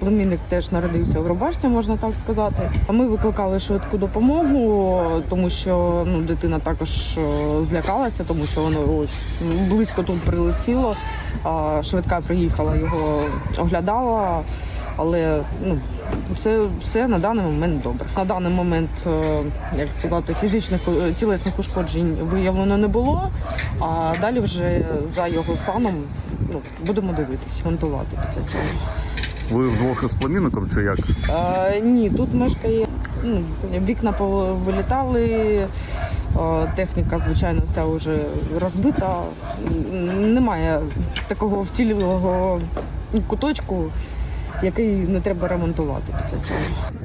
Племінник теж народився в рубашці, можна так сказати. Ми викликали швидку допомогу, тому що ну, дитина також е, злякалася, тому що воно ось близько тут прилетіло. Швидка приїхала, його оглядала, але ну, все, все на даний момент добре. На даний момент, е, як сказати, фізичних е, тілесних ушкоджень виявлено не було. А далі вже за його станом ну, будемо дивитись, монтувати після цього. Ви вдвох із племінником чи як? Е, ні, тут мешкає ну, вікна вилітали, е, техніка, звичайно, вся вже розбита. Немає такого вцілілого куточку, який не треба ремонтувати після цього.